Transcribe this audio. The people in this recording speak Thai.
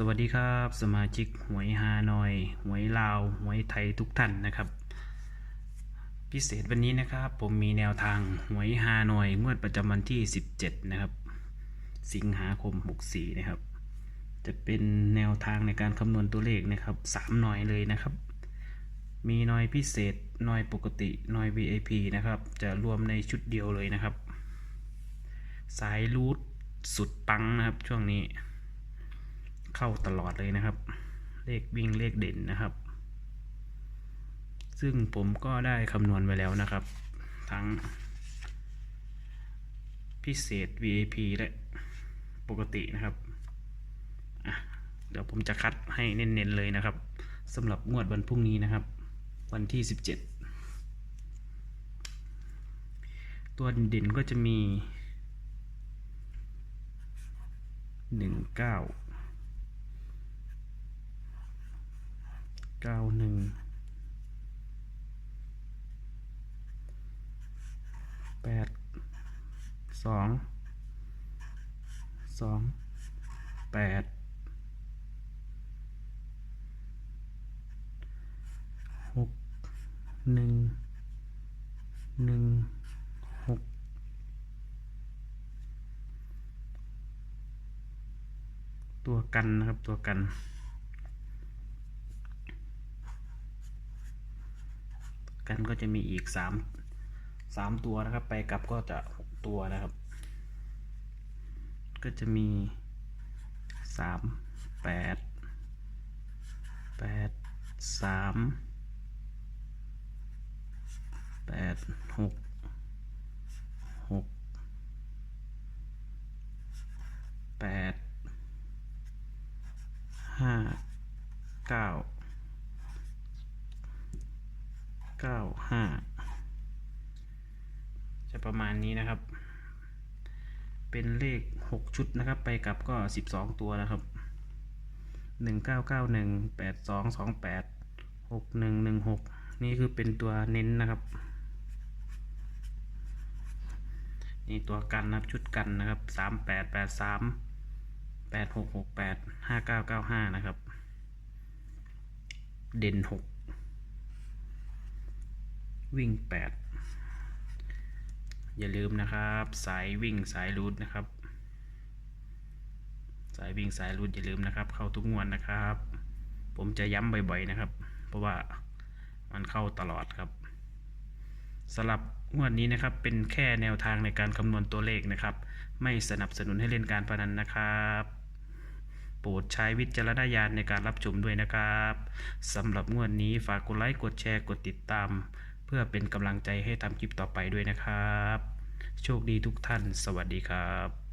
สวัสดีครับ สมาชิกหวยฮานอย หวยลาว หวยไทยทุกท่านนะครับ พิเศษวันนี้นะครับ ผมมีแนวทางหวยฮานอยงวดประจำวันที่ 17 นะครับ สิงหาคม 64 นะครับ จะเป็นแนวทางในการคำนวณตัวเลขนะครับ 3 หน่อยเลยนะครับ มีหน่อยพิเศษหน่อยปกติหน่อย VIP นะครับ จะรวมในชุดเดียวเลยนะครับ สายรูทสุดปังนะครับช่วงนี้ เข้าตลอดเลยนะครับ เลขวิ่งเลขเด่นนะครับ ซึ่งผมก็ได้คำนวณไว้แล้วนะครับ ทั้ง พิเศษ VIP และปกตินะครับเดี๋ยวผมจะคัดให้เน้นๆเลยนะครับสำหรับงวดวันพรุ่งนี้นะครับ วันที่ 17 ตัวเด่นก็จะมี 19 เก้าหนึ่งแปดสองสองแปดหกหนึ่งหนึ่งหกตัวกันนะครับตัวกัน กันก็จะมีอีกสามสามตัวนะครับ ไปกลับก็จะหกตัวนะครับ ก็จะมีสามแปดแปดสามแปดหกหกแปดห้าเก้า เก้าห้าจะประมาณนี้นะครับ เป็นเลขหกชุดนะครับ ไปกลับก็สิบสองตัวนะครับหนึ่งเก้าเก้าหนึ่งแปดสองสองแปดหกหนึ่งหนึ่งหกนี่คือเป็นตัวเน้นนะครับ นี่ตัวกันนะครับชุดกันนะครับสามแปดแปดสามแปดหกหกแปดห้าเก้าเก้าห้านะครับ เด่นหก วิ่ง 8 อย่าลืมนะครับ สายวิ่งสายรูดนะครับ สายวิ่งสายรูดอย่าลืมนะครับ เข้าทุกงวดนะครับ ผมจะย้ำบ่อยๆนะครับ เพราะว่ามันเข้าตลอดครับสำหรับงวดนี้นะครับเป็นแค่แนวทางในการคำนวณตัวเลขนะครับ ไม่สนับสนุนให้เล่นการพนันนะครับโปรดใช้วิจารณญาณในการรับชมด้วยนะครับสำหรับงวดนี้ฝากกดไลค์กดแชร์กดติดตาม เพื่อเป็นกำลังใจให้ทำคลิปต่อไปด้วยนะครับ โชคดีทุกท่าน สวัสดีครับ